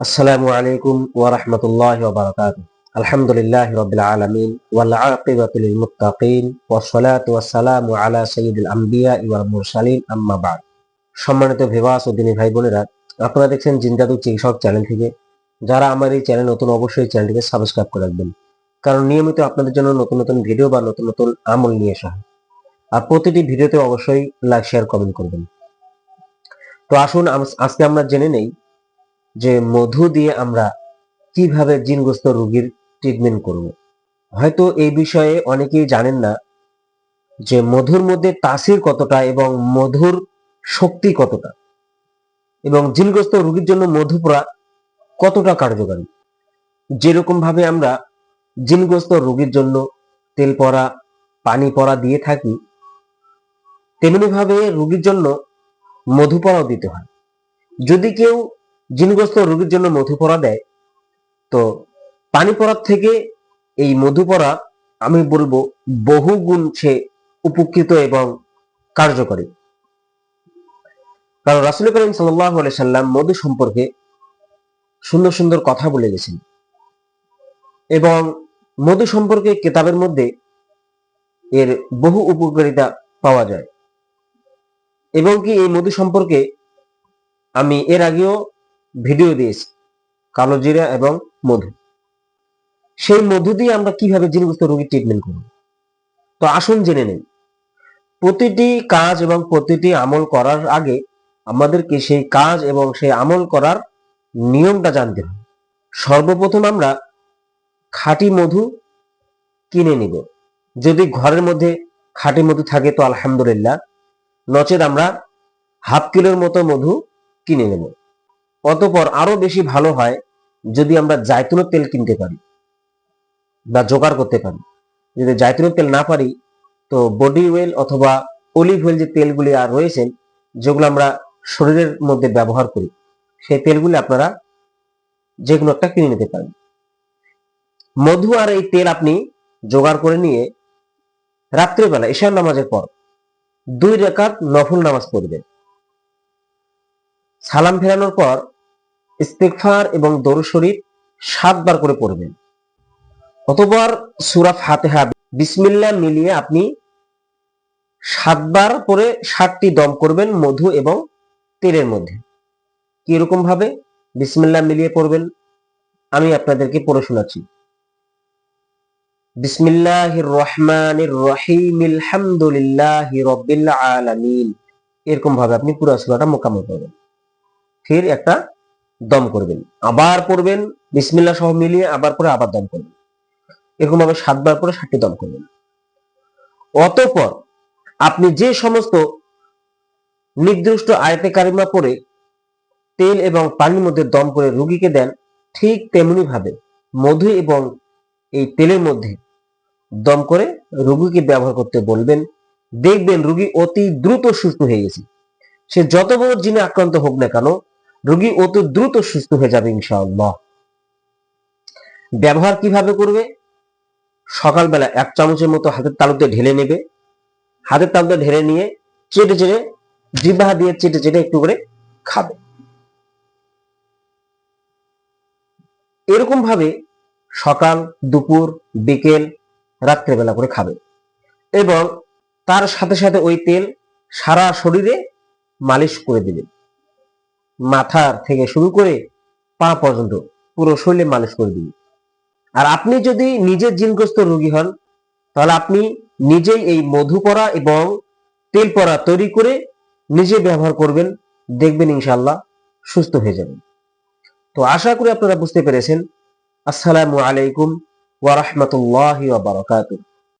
আসসালামু আলাইকুম ওয়া রাহমাতুল্লাহি ওয়া বারাকাতুহু। আলহামদুলিল্লাহি রাব্বিল আলামিন ওয়াল আকিবাতু লিল মুত্তাকিন ওয়াস সালাতু ওয়াস সালামু আলা সাইয়্যিদিল আমবিয়া ওয়াল মুরসালিন, আম্মা বা'দ। সম্মানিত ভিউয়ার্স ও দিনী ভাই বোনেরা, আপনারা দেখছেন জিন্দাদু চিকিৎসক চ্যানেল থেকে। যারা আমার এই চ্যানেল নতুন, অবশ্যই চ্যানেলটিকে সাবস্ক্রাইব করে রাখবেন। কারণ নিয়মিত আপনাদের জন্য নতুন নতুন ভিডিও বা নতুন নতুন আমল নিয়ে আসা হয়। আর প্রতিটি ভিডিওতে অবশ্যই লাইক, শেয়ার, কমেন্ট করবেন। তো আসুন আজকে আমরা জেনে নেই যে মধু দিয়ে আমরা কীভাবে জিনগ্রস্ত রোগীর ট্রিটমেন্ট করব। হয়তো এই বিষয়ে অনেকেই জানেন না যে মধুর মধ্যে তাসির কতটা এবং মধুর শক্তি কতটা এবং জিনগ্রস্ত রোগীর জন্য মধু পড়া কতটা কার্যকারী। যেরকম ভাবে আমরা জিনগ্রস্ত রোগীর জন্য তেল পড়া, পানি পড়া দিয়ে থাকি, তেমনি ভাবে রোগীর জন্য মধু দিতে হয়। যদি কেউ জিনগ্রস্ত রোগীর জন্য মধু পড়া দেয়। তো পানি পড়ার থেকে এই মধু পড়া আমি বলব বহু গুণ সে উপকৃত এবং কার্যকরী। কারণ রাসুল করিম সাল্লাহ সাল্লাম মধু সম্পর্কে সুন্দর সুন্দর কথা বলে গেছেন। এবং মধু সম্পর্কে কেতাবের মধ্যে এর বহু উপকারিতা পাওয়া যায়। এবং কি এই মধু সম্পর্কে আমি এর আগেও ভিডিও দিয়েছি, কালো জিরা এবং মধু। সেই মধু দিয়ে আমরা কীভাবে জিনগ্রস্ত রোগীর ট্রিটমেন্ট করব? তো আসুন জেনে নেই। প্রতিটি কাজ এবং প্রতিটি আমল করার আগে আমাদেরকে সেই কাজ এবং সেই আমল করার নিয়মটা জানতে হবে। সর্বপ্রথম আমরা খাঁটি মধু কিনে নিব। যদি ঘরের মধ্যে খাঁটি মধু থাকে তো আলহামদুলিল্লাহ, নচেত আমরা হাফ কিলোর মতো মধু কিনে নেব। অতপর আরও বেশি ভালো হয় যদি আমরা জায়তুনের তেল কিনতে পারি বা জোগাড় করতে পারি। যদি জায়তুনের তেল না পারি, তো বডি অয়েল অথবা অলিভ অয়েল যে তেলগুলি আর রয়েছেন যেগুলো আমরা শরীরের মধ্যে ব্যবহার করি, সেই তেলগুলি আপনারা যে কোনো একটা কিনে নিতে পারেন। মধু আর এই তেল আপনি জোগাড় করে নিয়ে রাত্রেবেলা ঈশান নামাজের পর দুই রেখাত নফল নামাজ পড়বেন। সালাম ফেরানোর পর ইস্তেকফার এবং দরু শরীফ সাতবার করে পড়বেন। অতপর সুরা ফাতেহা বিসমিল্লাহ মিলিয়ে আপনি সাতবার করে ষাটটি দম করবেন মধু এবং তেলের মধ্যে। কীরকম ভাবে বিসমিল্লাহ মিলিয়ে পড়বেন? আমি আপনাদেরকে পড়ে শোনাচ্ছি। বিসমিল্লাহির রহমানির রহিম, আলহামদুলিল্লাহি রব্বিল আলামিন। এরকম ভাবে আপনি পুরো সূরাটা মোকাম্মল করবেন ফির একটা দম করবেন। আবার পড়বেন, বিসমিল্লাহ সহ মিলিয়ে আবার পরে আবার দম করবেন। এরকম ভাবে সাতবার করে ষাটটি দম করবেন। অতঃপর আপনি যে সমস্ত নির্দিষ্ট আয়তে কারিমা পরে তেল এবং পানির মধ্যে দম করে রুগীকে দেন, ঠিক তেমনি ভাবে মধু এবং এই তেলের মধ্যে দম করে রুগীকে ব্যবহার করতে বলবেন। দেখবেন রুগী অতি দ্রুত সুস্থ হয়ে গেছে। সে যত বড় জিনে আক্রান্ত হোক না কেন রোগী অতি দ্রুত সুস্থ হয়ে যাবে ইনশাআল্লাহ। ব্যবহার কীভাবে করবে? সকালবেলা এক চামচের মতো হাতের তালুতে ঢেলে নেবে। হাতের তালুতে ঢেলে নিয়ে চেটে চেটে জিবাহা দিয়ে চেটে চেটে একটু করে খাবে। এরকম ভাবে সকাল, দুপুর, বিকেল, রাত্রেবেলা করে খাবে। এবং তার সাথে সাথে ওই তেল সারা শরীরে মালিশ করে দিবে। মাথার থেকে শুরু করে পা পর্যন্ত পুরো শরীরে মালিশ করে দিবে। আর আপনি যদি নিজের জিনগ্রস্ত রোগী হন, তাহলে আপনি নিজেই এই মধু পড়া এবং তেল পড়া তৈরি করে নিজে ব্যবহার করবেন, দেখবেন ইনশাল্লাহ সুস্থ হয়ে যাবেন তো আশা করি আপনারা বুঝতে পেরেছেন। আসসালামু আলাইকুম ওয়া রাহমাতুল্লাহি ওয়া বারাকাতুহু।